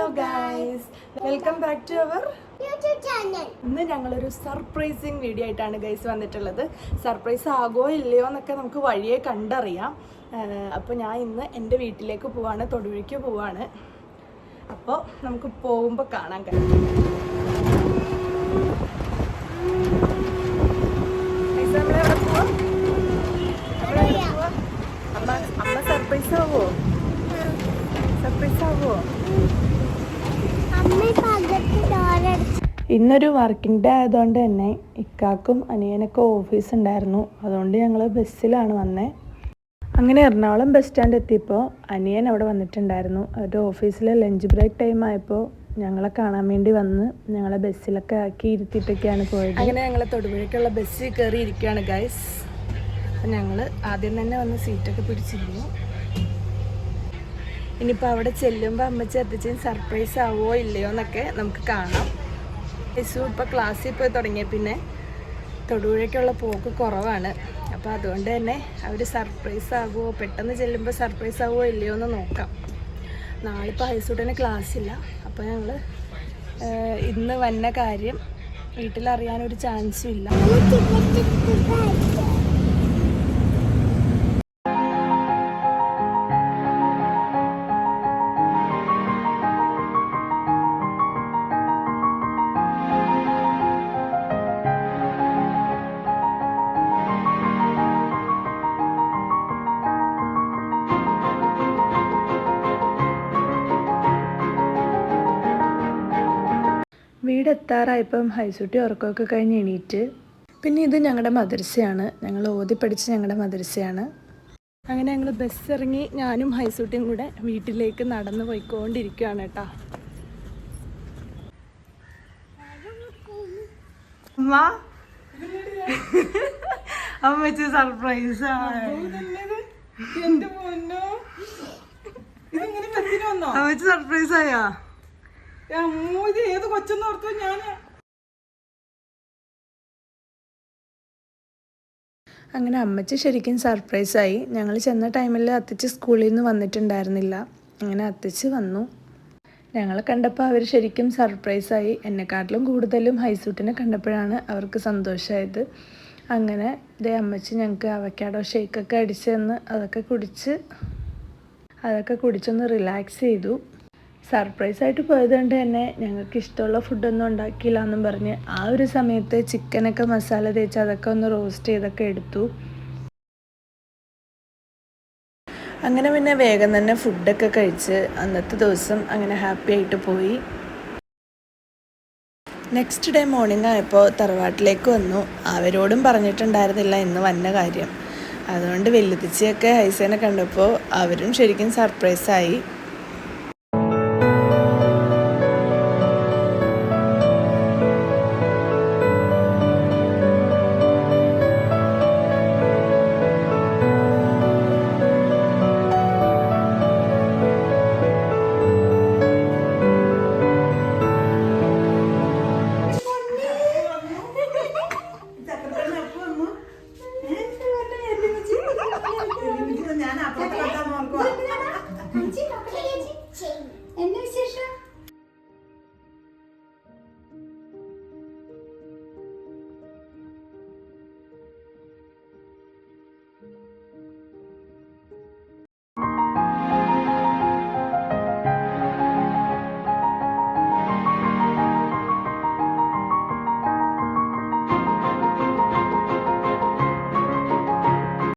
Hello guys welcome back to our ഇന്ന് ഞങ്ങളൊരു surprising video ആയിട്ടാണ് ഗൈസ് വന്നിട്ടുള്ളത്. സർപ്രൈസ് ആകോ ഇല്ലയോ എന്നൊക്കെ നമുക്ക് വഴിയെ കണ്ടറിയാം. അപ്പോൾ ഞാൻ ഇന്ന് എന്റെ വീട്ടിലേക്ക് പോവാണ് തൊടുപുഴയ്ക്ക് പോവാണ്. അപ്പോൾ നമുക്ക് പോകുമ്പോൾ കാണാൻ കഴിയും ഗൈസ്, നമ്മളെവിടെ പോവാ? നമ്മളെവിടെ പോവാ? അമ്മ അമ്മ സർപ്രൈസ് ആവോ സർപ്രൈസ് ആവോ അമ്മ ഇപ്പൊ അകത്ത് ഡോറടിച്ചു ഇന്നൊരു വർക്കിംഗ് ഡേ ആയതുകൊണ്ട് തന്നെ ഇക്കാക്കും അനിയനൊക്കെ ഓഫീസ് ഉണ്ടായിരുന്നു. അതുകൊണ്ട് ഞങ്ങൾ ബസ്സിലാണ് വന്നേ. അങ്ങനെ എറണാകുളം ബസ് സ്റ്റാൻഡ് എത്തിയപ്പോൾ അനിയൻ അവിടെ വന്നിട്ടുണ്ടായിരുന്നു. അവരുടെ ഓഫീസിലെ ലഞ്ച് ബ്രേക്ക് ടൈം ആയപ്പോൾ ഞങ്ങളെ കാണാൻ വേണ്ടി വന്ന് ഞങ്ങളെ ബസ്സിലൊക്കെ ആക്കി ഇരുത്തിയിട്ടൊക്കെയാണ് പോയത്. അങ്ങനെ ഞങ്ങളെ തൊടുപുഴയ്ക്കുള്ള ബസ്സിൽ കയറി ഇരിക്കുകയാണ് ഗൈസ് അപ്പം ഞങ്ങൾ ആദ്യം തന്നെ വന്ന് സീറ്റൊക്കെ പിടിച്ചിരുന്നു. ഇനിയിപ്പോൾ അവിടെ ചെല്ലുമ്പോൾ അമ്മച്ചി അത്തച്ചൻ സർപ്രൈസ് ആവുമോ ഇല്ലയോ എന്നൊക്കെ നമുക്ക് കാണാം. യേശു ഇപ്പോൾ ക്ലാസ്സിൽ പോയി തുടങ്ങിയ പിന്നെ തൊടുപുഴയ്ക്കുള്ള പോക്ക് കുറവാണ്. അപ്പോൾ അതുകൊണ്ട് തന്നെ അവർ സർപ്രൈസ് ആകുമോ പെട്ടെന്ന് ചെല്ലുമ്പോൾ സർപ്രൈസ് ആകുമോ ഇല്ലയോ എന്ന് നോക്കാം. നാളെ ഇപ്പോൾ ഹൈസൂട്ടിന് ക്ലാസ്സില്ല അപ്പോൾ ഞങ്ങൾ ഇന്ന് വന്ന കാര്യം വീട്ടിലറിയാനൊരു ചാൻസും ഇല്ല. വീടെത്താറായപ്പം ഹൈസൂട്ടി ഉറക്കമൊക്കെ കഴിഞ്ഞ് എണീറ്റ്. പിന്നെ ഇത് ഞങ്ങളുടെ മദർസയാണ് ഞങ്ങൾ ഓതി പഠിച്ച് ഞങ്ങളുടെ മദർസയാണ് അങ്ങനെ ഞങ്ങൾ ബസ് ഇറങ്ങി ഞാനും ഹൈസൂട്ടിയും കൂടെ വീട്ടിലേക്ക് നടന്നു പോയിക്കൊണ്ടിരിക്കുകയാണ് കേട്ടോ. അമ്മ അമ്മച്ചി സർപ്രൈസ് അമ്മച്ചി സർപ്രൈസ് ആയാ? ഏത് കൊച്ചെന്ന് ഓർത്തു ഞാൻ അങ്ങനെ അമ്മച്ചി ശരിക്കും സർപ്രൈസായി ഞങ്ങൾ ചെന്ന ടൈമിൽ അത്തച്ചി സ്കൂളിൽ നിന്ന് വന്നിട്ടുണ്ടായിരുന്നില്ല. അങ്ങനെ അത്തച്ചി വന്നു. ഞങ്ങൾ കണ്ടപ്പോൾ അവർ ശരിക്കും സർപ്രൈസായി എന്നെക്കാട്ടിലും കൂടുതലും ഹൈസൂട്ടിനെ കണ്ടപ്പോഴാണ് അവർക്ക് സന്തോഷമായത് അങ്ങനെ ഇതേ അമ്മച്ചി ഞങ്ങൾക്ക് അവക്കാഡോ ഷേക്കൊക്കെ അടിച്ചെന്ന് അതൊക്കെ കുടിച്ച് അതൊക്കെ കുടിച്ചൊന്ന് റിലാക്സ് ചെയ്തു. സർപ്രൈസ് ആയിട്ട് പോയത് കൊണ്ട് തന്നെ ഞങ്ങൾക്ക് ഇഷ്ടമുള്ള ഫുഡൊന്നും ഉണ്ടാക്കിയില്ല എന്നും പറഞ്ഞ് ആ ഒരു സമയത്ത് ചിക്കനൊക്കെ മസാല തേച്ച് അതൊക്കെ ഒന്ന് റോസ്റ്റ് ചെയ്തൊക്കെ എടുത്തു. അങ്ങനെ പിന്നെ വേഗം തന്നെ ഫുഡൊക്കെ കഴിച്ച് അന്നത്തെ ദിവസം അങ്ങനെ ഹാപ്പി ആയിട്ട് പോയി. നെക്സ്റ്റ് ഡേ മോർണിംഗ് ആയപ്പോൾ തറവാട്ടിലേക്ക് വന്നു. അവരോടും പറഞ്ഞിട്ടുണ്ടായിരുന്നില്ല ഇന്ന് വന്ന കാര്യം. അതുകൊണ്ട് വെല്ലുത്തിച്ചിയൊക്കെ ഹൈസേനെ കണ്ടപ്പോൾ അവരും ശരിക്കും സർപ്രൈസായി